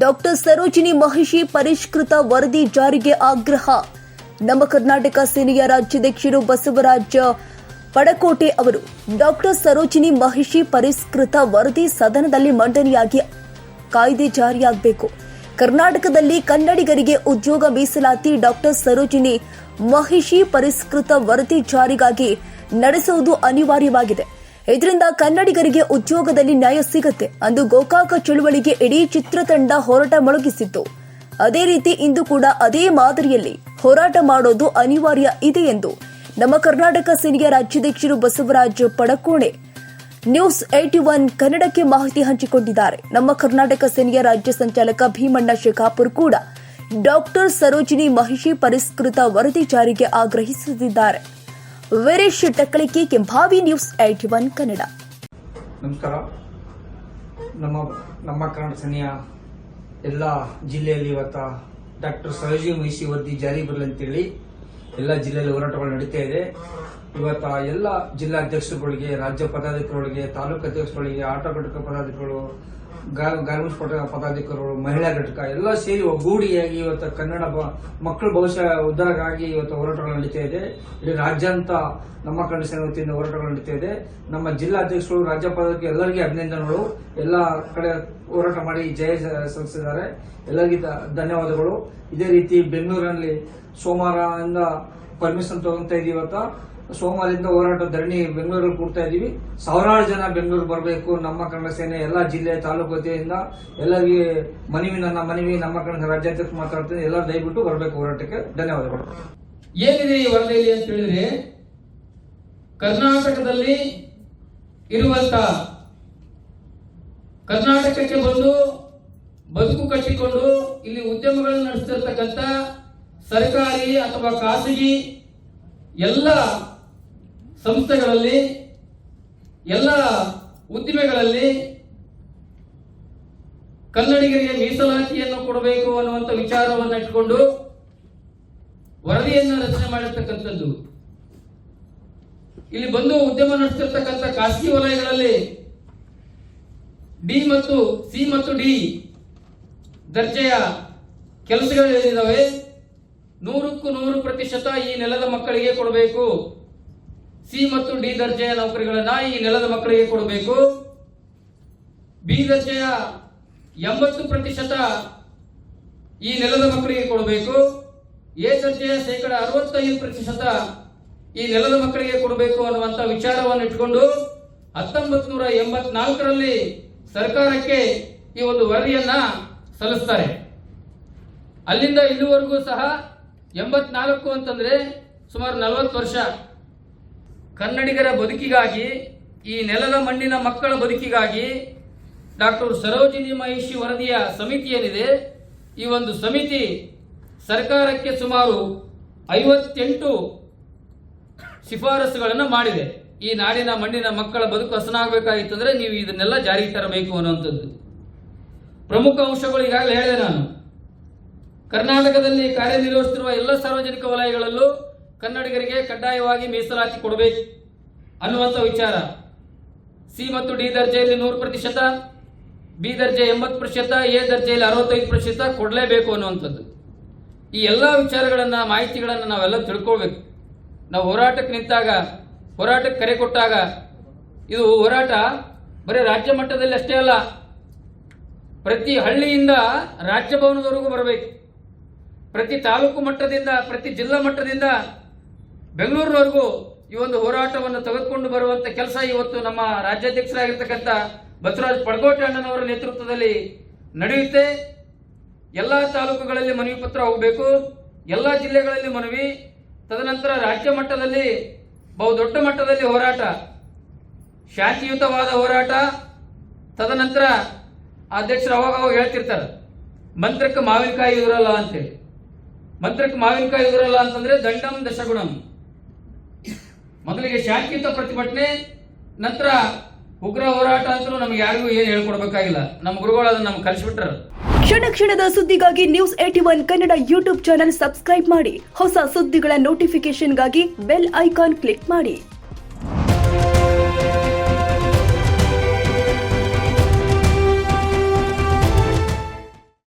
Doctor Sarojini Mahishi ಪರಿಷ್ಕೃತ ವರದಿ ಜಾರಿಗೆ ಆಗ್ರಹ. ನಮ್ಮ ಕರ್ನಾಟಕ ಸೇನೆಯ ರಾಜ್ಯಾಧ್ಯಕ್ಷರು ಬಸವರಾಜ ಪಡಕೋಟೆ ಅವರು ಡಾಕ್ಟರ್ ಸರೋಜಿನಿ ಮಹಿಷಿ ಪರಿಷ್ಕೃತ ವರದಿ ಸದನದಲ್ಲಿ ಮಂಡನೆಯಾಗಿ ಕಾಯ್ದೆ ಜಾರಿಯಾಗಬೇಕು. ಕರ್ನಾಟಕದಲ್ಲಿ ಕನ್ನಡಿಗರಿಗೆ ಉದ್ಯೋಗ ಮೀಸಲಾತಿ ಡಾಕ್ಟರ್ ಸರೋಜಿನಿ ಮಹಿಷಿ ಪರಿಷ್ಕೃತ ವರದಿ ಜಾರಿಗಾಗಿ ನಡೆಸುವುದು ಅನಿವಾರ್ಯವಾಗಿದೆ. ಇದರಿಂದ ಕನ್ನಡಿಗರಿಗೆ ಉದ್ಯೋಗದಲ್ಲಿ ನ್ಯಾಯ ಸಿಗುತ್ತೆ ಅಂದು ಗೋಕಾಕ ಚಳುವಳಿಗೆ ಇಡೀ ಚಿತ್ರತಂಡ ಹೋರಾಟ ಮೊಳಗಿಸಿತ್ತು. ಅದೇ ರೀತಿ ಇಂದು ಕೂಡ ಅದೇ ಮಾದರಿಯಲ್ಲಿ ಹೋರಾಟ ಮಾಡೋದು ಅನಿವಾರ್ಯ ಇದೆ ಎಂದು ನಮ್ಮ ಕರ್ನಾಟಕ ಸೇನೆಯ ರಾಜ್ಯಾಧ್ಯಕ್ಷರು Basavaraj Padukone news eighty one ಕನ್ನಡಕ್ಕೆ ಮಾಹಿತಿ ಹಂಚಿಕೊಂಡಿದ್ದಾರೆ. ನಮ್ಮ ಕರ್ನಾಟಕ ಸೇನೆಯ ರಾಜ್ಯ ಸಂಚಾಲಕ ಭೀಮಣ್ಣ ಶೇಖಾಪುರ್ ಕೂಡ ಡಾಕ್ಟರ್ ಸರೋಜಿನಿ ಮಹಿಷಿ ಪರಿಷ್ಕೃತ ವರದಿ ಜಾರಿಗೆ ಆಗ್ರಹಿಸುತ್ತಿದ್ದಾರೆ Veeresh Takkalike Kembhavi news eighty one Kannada ನಮಸ್ಕಾರ. ನಮ್ಮ ನಮ್ಮ ಕನ್ನಡ ಸನಿಯ ಎಲ್ಲ ಜಿಲ್ಲೆಯಲ್ಲಿ ಇವತ್ತ ಡಾಕ್ಟರ್ ಸರೋಜಿ ಮಹಿಷಿ ವರದಿ ಜಾರಿ ಬರಲಿ ಅಂತೇಳಿ ಎಲ್ಲ ಜಿಲ್ಲೆಯಲ್ಲಿ ಹೋರಾಟಗಳು ನಡೀತಾ ಇದೆ. ಇವತ್ತ ಎಲ್ಲ ಜಿಲ್ಲಾಧ್ಯಕ್ಷರುಗಳಿಗೆ, ರಾಜ್ಯ ಪದಾಧಿಕಾರಿಗಳಿಗೆ, ತಾಲೂಕು ಅಧ್ಯಕ್ಷರುಗಳಿಗೆ, ಆಟೋ ಘಟಕ ಪದಾಧಿಕಾರಿಗಳು ಗಾರ್ಮೆಂಟ್ಸ್ ಪದ- ಪದಾಧಿಕಾರಿಗಳು, ಮಹಿಳಾ ಘಟಕ ಎಲ್ಲ ಸೇರಿ ಒಗ್ಗೂಡಿಯಾಗಿ ಇವತ್ತು ಕನ್ನಡ ಮಕ್ಕಳ ಭವಿಷ್ಯ ಉದ್ಧಾರಕ್ಕಾಗಿ ಇವತ್ತು ಹೋರಾಟಗಳು ನಡೀತಾ ಇದೆ. ಇಡೀ ರಾಜ್ಯಾಂತ ನಮ್ಮ ಕನ್ನಡ ಸೇನೆ ವತಿಯಿಂದ ಹೋರಾಟಗಳು ನಡೀತಾ ಇದೆ. ನಮ್ಮ ಜಿಲ್ಲಾಧ್ಯಕ್ಷರು ರಾಜ್ಯ ಪದಾಧಿಕಾರಿ ಎಲ್ಲರಿಗೆ ಅಭಿನಂದನೆಗಳು. ಎಲ್ಲ ಕಡೆ ಹೋರಾಟ ಮಾಡಿ ಜಯ ಸಲ್ಲಿಸಿದ್ದಾರೆ. ಎಲ್ಲರಿಗೆ ಧನ್ಯವಾದಗಳು. ಇದೇ ರೀತಿ ಬೆಂಗಳೂರಿನಲ್ಲಿ ಸೋಮವಾರದಿಂದ ಪರ್ಮಿಷನ್ ತಗೊಂತ ಇದೀವತ್ತ ಸೋಮವಾರದಿಂದ ಹೋರಾಟ ಧರಣಿ ಬೆಂಗಳೂರಲ್ಲಿ ಕೂಡ್ತಾ ಇದೀವಿ ಸಾವಿರಾರು ಜನ ಬೆಂಗಳೂರು ಬರಬೇಕು. ನಮ್ಮ ಕನ್ನಡ ಸೇನೆ ಎಲ್ಲ ಜಿಲ್ಲೆ, ತಾಲೂಕು ವತಿಯಿಂದ ಎಲ್ಲರಿಗೆ ಮನವಿ, ನನ್ನ ಮನವಿ, ನಮ್ಮ ಕನ್ನಡ ರಾಜ್ಯಾಧ್ಯಕ್ಷ ಮಾತಾಡ್ತೀನಿ. ಎಲ್ಲ ದಯವಿಟ್ಟು ಬರಬೇಕು ಹೋರಾಟಕ್ಕೆ. ಧನ್ಯವಾದಗಳು. ಏನಿದೆ ಈ ವರದಿಯಲ್ಲಿ ಅಂತ ಹೇಳಿದ್ರೆ, ಕರ್ನಾಟಕದಲ್ಲಿ ಇರುವಂತ ಕರ್ನಾಟಕಕ್ಕೆ ಬಂದು ಬದುಕು ಕಟ್ಟಿಕೊಂಡು ಇಲ್ಲಿ ಉದ್ಯಮಗಳನ್ನು ನಡೆಸ್ತಿರ್ತಕ್ಕಂಥ ಸರ್ಕಾರಿ ಅಥವಾ ಖಾಸಗಿ ಎಲ್ಲ ಸಂಸ್ಥೆಗಳಲ್ಲಿ, ಎಲ್ಲ ಉದ್ದಿಮೆಗಳಲ್ಲಿ ಕನ್ನಡಿಗರಿಗೆ ಮೀಸಲಾತಿಯನ್ನು ಕೊಡಬೇಕು ಅನ್ನುವಂಥ ವಿಚಾರವನ್ನು ಇಟ್ಕೊಂಡು ವರದಿಯನ್ನು ರಚನೆ ಮಾಡಿರ್ತಕ್ಕಂಥದ್ದು. ಇಲ್ಲಿ ಬಂದು ಉದ್ಯಮ ನಡೆಸಿರ್ತಕ್ಕಂಥ ಖಾಸಗಿ ವಲಯಗಳಲ್ಲಿ ಡಿ ಮತ್ತು ಸಿ ಮತ್ತು ಡಿ ದರ್ಜೆಯ ಕೆಲಸಗಳೇನಿದ್ದಾವೆ ನೂರಕ್ಕೂ ನೂರು ಪ್ರತಿಶತ ಈ ನೆಲದ ಮಕ್ಕಳಿಗೆ ಕೊಡಬೇಕು. ಸಿ ಮತ್ತು ಡಿ ದರ್ಜೆಯ ನೌಕರಿಗಳನ್ನ ಈ ನೆಲದ ಮಕ್ಕಳಿಗೆ ಕೊಡಬೇಕು. ಬಿ ದರ್ಜೆಯ ಎಂಬತ್ತು ಪ್ರತಿಶತ ಈ ನೆಲದ ಮಕ್ಕಳಿಗೆ ಕೊಡಬೇಕು. ಎ ದರ್ಜೆಯ ಶೇಕಡ ಅರವತ್ತೈದು ಪ್ರತಿಶತ ಈ ನೆಲದ ಮಕ್ಕಳಿಗೆ ಕೊಡಬೇಕು ಅನ್ನುವಂತ ವಿಚಾರವನ್ನು ಇಟ್ಕೊಂಡು ಹತ್ತೊಂಬತ್ತು ನೂರ ಎಂಬತ್ನಾಲ್ಕರಲ್ಲಿ ಸರ್ಕಾರಕ್ಕೆ ಈ ಒಂದು ವರದಿಯನ್ನ ಸಲ್ಲಿಸ್ತಾರೆ. ಅಲ್ಲಿಂದ ಇಲ್ಲಿವರೆಗೂ ಸಹ ಎಂಬತ್ನಾಲ್ಕು ಅಂತಂದ್ರೆ ಸುಮಾರು ನಲವತ್ತು ವರ್ಷ ಕನ್ನಡಿಗರ ಬದುಕಿಗಾಗಿ, ಈ ನೆಲದ ಮಣ್ಣಿನ ಮಕ್ಕಳ ಬದುಕಿಗಾಗಿ ಡಾಕ್ಟರ್ ಸರೋಜಿನಿ ಮಹಿಷಿ ವರದಿಯ ಸಮಿತಿ ಏನಿದೆ ಈ ಒಂದು ಸಮಿತಿ ಸರ್ಕಾರಕ್ಕೆ ಸುಮಾರು ಐವತ್ತೆಂಟು ಶಿಫಾರಸುಗಳನ್ನು ಮಾಡಿದೆ. ಈ ನಾಡಿನ ಮಣ್ಣಿನ ಮಕ್ಕಳ ಬದುಕು ಹಸನಾಗಬೇಕಾಗಿತ್ತು ಅಂದರೆ ನೀವು ಇದನ್ನೆಲ್ಲ ಜಾರಿಗೆ ತರಬೇಕು ಅನ್ನುವಂಥದ್ದು. ಪ್ರಮುಖ ಅಂಶಗಳು ಈಗಾಗಲೇ ಹೇಳಿದೆ ನಾನು. ಕರ್ನಾಟಕದಲ್ಲಿ ಕಾರ್ಯನಿರ್ವಹಿಸುತ್ತಿರುವ ಎಲ್ಲ ಸಾರ್ವಜನಿಕ ವಲಯಗಳಲ್ಲೂ ಕನ್ನಡಿಗರಿಗೆ ಕಡ್ಡಾಯವಾಗಿ ಮೀಸಲಾತಿ ಕೊಡಬೇಕು ಅನ್ನುವಂಥ ವಿಚಾರ. ಸಿ ಮತ್ತು ಡಿ ದರ್ಜೆಯಲ್ಲಿ ನೂರು ಪ್ರತಿಶತ, ಬಿ ದರ್ಜೆ ಎಂಬತ್ತು ಪ್ರತಿಶತ, ಎ ದರ್ಜೆಯಲ್ಲಿ ಅರವತ್ತೈದು ಪ್ರತಿಶತ ಕೊಡಲೇಬೇಕು ಅನ್ನುವಂಥದ್ದು. ಈ ಎಲ್ಲ ವಿಚಾರಗಳನ್ನ, ಮಾಹಿತಿಗಳನ್ನು ನಾವೆಲ್ಲ ತಿಳ್ಕೊಳ್ಬೇಕು. ನಾವು ಹೋರಾಟಕ್ಕೆ ನಿಂತಾಗ, ಹೋರಾಟಕ್ಕೆ ಕರೆ ಕೊಟ್ಟಾಗ, ಇದು ಹೋರಾಟ ಬರೀ ರಾಜ್ಯ ಮಟ್ಟದಲ್ಲಿ ಅಷ್ಟೇ ಅಲ್ಲ, ಪ್ರತಿ ಹಳ್ಳಿಯಿಂದ ರಾಜ್ಯ ಭವನದವರೆಗೂ ಬರಬೇಕು. ಪ್ರತಿ ತಾಲೂಕು ಮಟ್ಟದಿಂದ, ಪ್ರತಿ ಜಿಲ್ಲಾ ಮಟ್ಟದಿಂದ ಬೆಂಗಳೂರಿನವರೆಗೂ ಈ ಒಂದು ಹೋರಾಟವನ್ನು ತೆಗೆದುಕೊಂಡು ಬರುವಂತ ಕೆಲಸ ಇವತ್ತು ನಮ್ಮ ರಾಜ್ಯಾಧ್ಯಕ್ಷರಾಗಿರ್ತಕ್ಕಂಥ ಬಸವರಾಜ್ ಪಡಗೋಟೆ ಅಣ್ಣನವರ ನೇತೃತ್ವದಲ್ಲಿ ನಡೆಯುತ್ತೆ. ಎಲ್ಲ ತಾಲೂಕುಗಳಲ್ಲಿ ಮನವಿ ಪತ್ರ ಹೋಗಬೇಕು. ಎಲ್ಲ ಜಿಲ್ಲೆಗಳಲ್ಲಿ ಮನವಿ. ತದನಂತರ ರಾಜ್ಯ ಮಟ್ಟದಲ್ಲಿ, ಬಹುದೊಡ್ಡ ಮಟ್ಟದಲ್ಲಿ ಹೋರಾಟ. ಶಾಂತಿಯುತವಾದ ಹೋರಾಟ. ತದನಂತರ ಅಧ್ಯಕ್ಷರು ಅವಾಗ ಅವಾಗ ಹೇಳ್ತಿರ್ತಾರೆ, ಮಂತ್ರಕ್ಕೆ ಮಾವಿನಕಾಯಿ ಇರಲ್ಲ ಅಂತೇಳಿ. ಮಂತ್ರಕ್ಕೆ ಮಾವಿನಕಾಯಿ ಇರಲ್ಲ ಅಂತಂದ್ರೆ ದಂಡಂ ದಶಗುಣಂ. ಮೊದಲಿಗೆ ಶಾಂತಿಯುತ ಪ್ರತಿಭಟನೆ, ನಂತರ ಉಗ್ರ ಹೋರಾಟ ಅಂತಲೂ ನಮ್ಗೆ ಯಾರಿಗೂ ಏನು ಹೇಳ್ಕೊಡ್ಬೇಕಾಗಿಲ್ಲ. ನಮ್ಮ ಗುರುಗಳು ಅದನ್ನ ನಮ್ಗೆ ಕಲಿಸ್ಬಿಟ್ರ. ಕ್ಷಣ ಕ್ಷಣದ ಸುದ್ದಿಗಾಗಿ news eighty one Kannada YouTube channel subscribe ಮಾಡಿ. ಹೊಸ ಸುದ್ದಿಗಳ ನೋಟಿಫಿಕೇಶನ್ಗಾಗಿ ಬೆಲ್ ಐಕಾನ್ ಕ್ಲಿಕ್ ಮಾಡಿ.